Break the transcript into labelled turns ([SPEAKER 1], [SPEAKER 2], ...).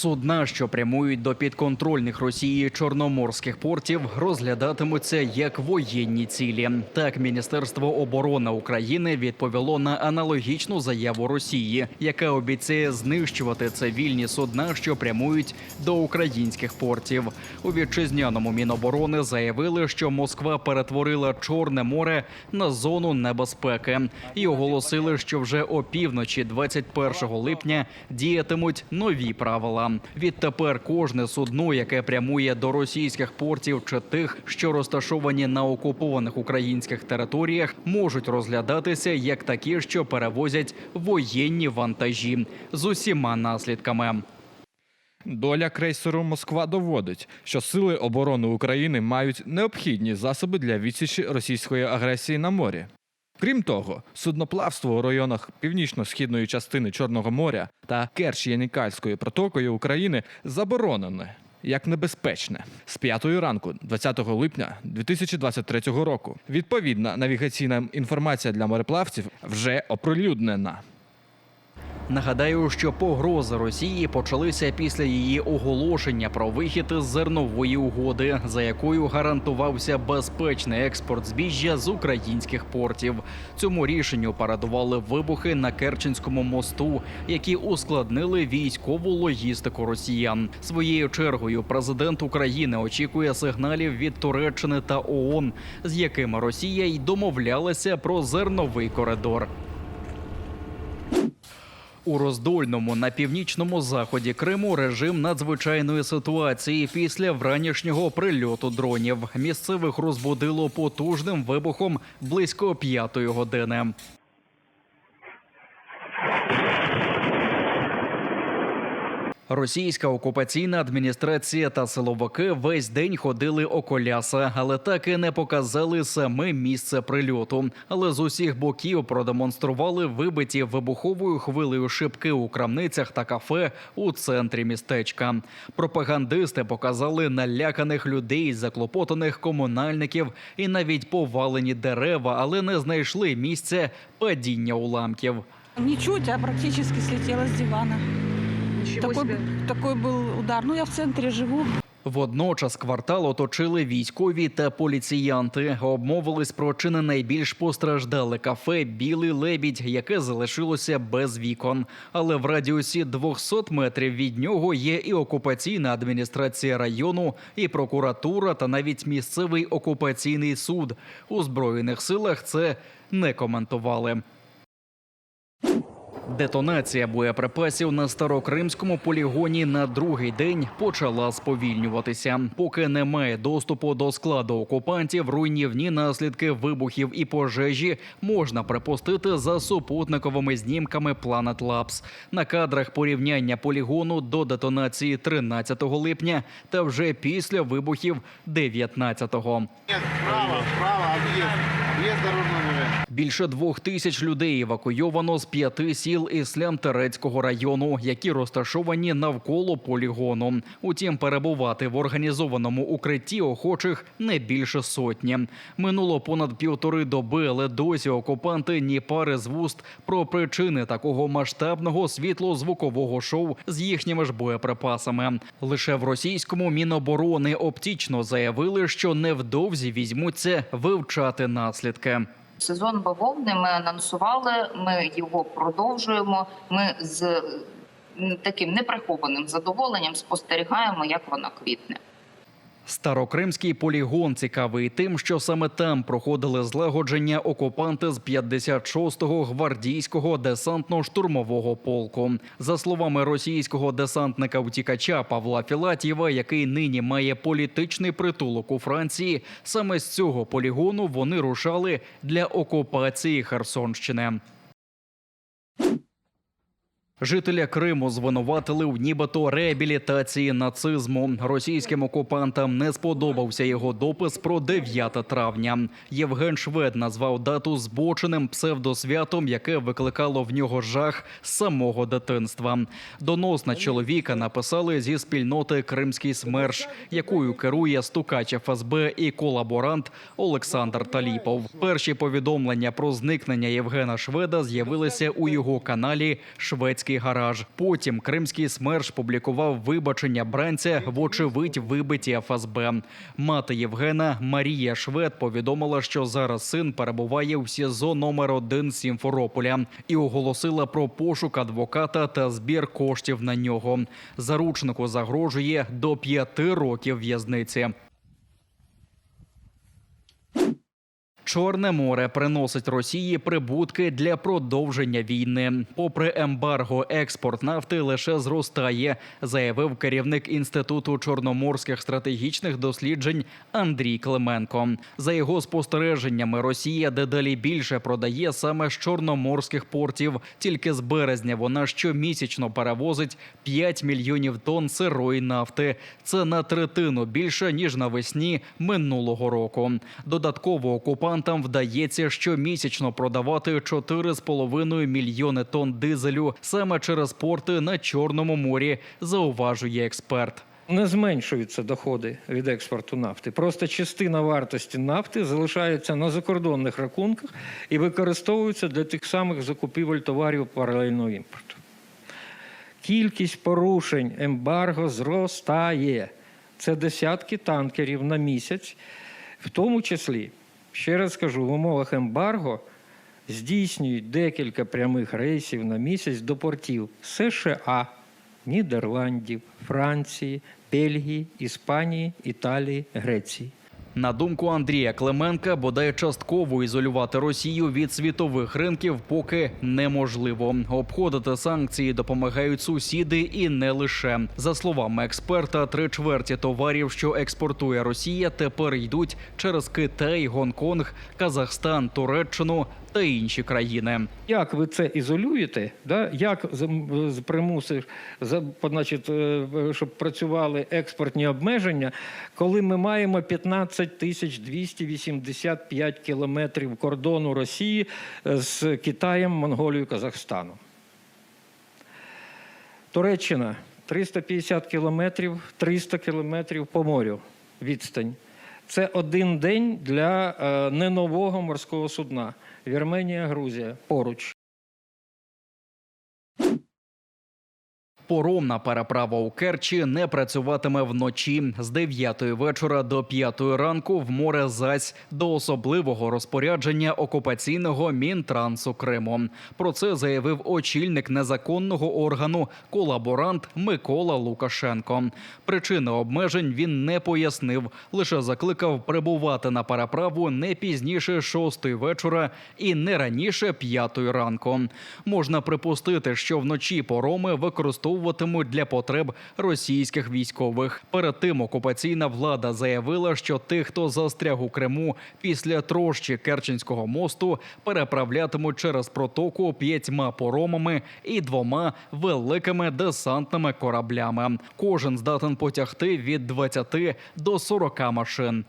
[SPEAKER 1] Судна, що прямують до підконтрольних Росії чорноморських портів, розглядатимуться як воєнні цілі. Так, Міністерство оборони України відповіло на аналогічну заяву Росії, яка обіцяє знищувати цивільні судна, що прямують до українських портів. У вітчизняному міноборони заявили, що Москва перетворила Чорне море на зону небезпеки і оголосили, що вже опівночі, 21 липня, діятимуть нові правила. Відтепер кожне судно, яке прямує до російських портів чи тих, що розташовані на окупованих українських територіях, можуть розглядатися як такі, що перевозять воєнні вантажі з усіма наслідками.
[SPEAKER 2] Доля крейсеру Москва доводить, що сили оборони України мають необхідні засоби для відсічі російської агресії на морі. Крім того, судноплавство у районах північно-східної частини Чорного моря та Керч-Янікальської протокою України заборонене як небезпечне з 5 ранку, 20 липня 2023 року. Відповідна навігаційна інформація для мореплавців вже оприлюднена.
[SPEAKER 1] Нагадаю, що погрози Росії почалися після її оголошення про вихід із зернової угоди, за якою гарантувався безпечний експорт збіжжя з українських портів. Цьому рішенню передували вибухи на Керченському мосту, які ускладнили військову логістику росіян. Своєю чергою президент України очікує сигналів від Туреччини та ООН, з якими Росія й домовлялася про зерновий коридор. У роздольному на північному заході Криму режим надзвичайної ситуації після вранішнього прильоту дронів. Місцевих розбудило потужним вибухом близько п'ятої години. Російська окупаційна адміністрація та силовики весь день ходили околяса, але так і не показали саме місце прильоту. Але з усіх боків продемонстрували вибиті вибуховою хвилею шибки у крамницях та кафе у центрі містечка. Пропагандисти показали наляканих людей, заклопотаних комунальників і навіть повалені дерева, але не знайшли місця падіння уламків.
[SPEAKER 3] Не чуть, а практически слетела с дивана.
[SPEAKER 4] Ничего
[SPEAKER 3] Такой,
[SPEAKER 4] себе.
[SPEAKER 3] такой был удар. Ну, я в центре живу.
[SPEAKER 1] Водночас квартал оточили військові та поліціянти. Обмовились про чи не найбільш постраждале кафе Білий лебідь, яке залишилося без вікон. Але в радіусі 200 метрів від нього є і окупаційна адміністрація району, і прокуратура, та навіть місцевий окупаційний суд. У збройних силах це не коментували. Детонація боєприпасів на старокримському полігоні на другий день почала сповільнюватися. Поки немає доступу до складу окупантів, руйнівні наслідки вибухів і пожежі можна припустити за супутниковими знімками Planet Labs. На кадрах порівняння полігону до детонації 13 липня та вже після вибухів 19-го.
[SPEAKER 5] Нет, справа, справа, объезд. Объезд дорожного движения.
[SPEAKER 1] Більше двох тисяч людей евакуйовано з п'яти сіл Іслям-Терецького району, які розташовані навколо полігону. Утім, перебувати в організованому укритті охочих не більше сотні. Минуло понад півтори доби, але досі окупанти ні пари з вуст про причини такого масштабного світло-звукового шоу з їхніми ж боєприпасами. Лише в російському міноборони оптічно заявили, що невдовзі візьмуться вивчати наслідки.
[SPEAKER 4] Сезон бавовни ми анонсували. Ми його продовжуємо. Ми з таким неприхованим задоволенням спостерігаємо, як вона квітне.
[SPEAKER 1] Старокримський полігон цікавий тим, що саме там проходили злагодження окупанти з 56-го гвардійського десантно-штурмового полку. За словами російського десантника-втікача Павла Філатєва, який нині має політичний притулок у Франції, саме з цього полігону вони рушали для окупації Херсонщини. Жителя Криму звинуватили в нібито реабілітації нацизму. Російським окупантам не сподобався його допис про 9 травня. Євген Швед назвав дату збоченим псевдосвятом, яке викликало в нього жах з самого дитинства. Донос на чоловіка написали зі спільноти Кримський СМЕРШ, якою керує стукач ФСБ і колаборант Олександр Таліпов. Перші повідомлення про зникнення Євгена Шведа з'явилися у його каналі Шведський російський гараж. Потім кримський смерш публікував вибачення бранця, вочевидь вибиті ФСБ. Мати Євгена Марія Швед повідомила, що зараз син перебуває у СІЗО номер 1 Сімферополя і оголосила про пошук адвоката та збір коштів на нього. Заручнику загрожує до п'яти років в'язниці. Чорне море приносить Росії прибутки для продовження війни. Попри ембарго, експорт нафти лише зростає, заявив керівник інституту чорноморських стратегічних досліджень Андрій Клименко. За його спостереженнями, Росія дедалі більше продає саме з чорноморських портів. Тільки з березня вона щомісячно перевозить 5 мільйонів тонн сирої нафти. Це на третину більше ніж навесні минулого року. Додатково окупантам вдається щомісячно продавати 4,5 мільйони тонн дизелю саме через порти на Чорному морі, зауважує експерт.
[SPEAKER 6] Не зменшуються доходи від експорту нафти. Просто частина вартості нафти залишається на закордонних рахунках і використовується для тих самих закупівель товарів паралельного імпорту. Кількість порушень ембарго зростає. Це десятки танкерів на місяць, в тому числі, ще раз скажу, в умовах ембарго здійснюють декілька прямих рейсів на місяць до портів США, Нідерландів, Франції, Бельгії, Іспанії, Італії, Греції.
[SPEAKER 1] На думку Андрія Клименка, бодай частково ізолювати Росію від світових ринків поки неможливо. Обходити санкції допомагають сусіди і не лише за словами експерта. Три чверті товарів, що експортує Росія, тепер йдуть через Китай, Гонконг, Казахстан, Туреччину та інші країни.
[SPEAKER 6] Як ви це ізолюєте? Да? Як за- значить, е, щоб працювали експортні обмеження, коли ми маємо 15 тисяч 285 кілометрів кордону Росії е, з Китаєм, Монголією, Казахстаном? Туреччина 350 кілометрів, 300 кілометрів по морю відстань. Це один день для е, ненового морського судна. Вірменія, Грузія поруч.
[SPEAKER 1] Поромна переправа у Керчі не працюватиме вночі з 9 вечора до 5 ранку в море зась до особливого розпорядження окупаційного мінтрансу Криму. Про це заявив очільник незаконного органу колаборант Микола Лукашенко. Причини обмежень він не пояснив, лише закликав прибувати на переправу не пізніше 6 вечора і не раніше 5 ранку. Можна припустити, що вночі пороми використовуватимуть для потреб російських військових. Перед тим окупаційна влада заявила, що тих, хто застряг у Криму після трощі Керченського мосту, переправлятимуть через протоку п'ятьма поромами і двома великими десантними кораблями. Кожен здатен потягти від 20 до 40 машин.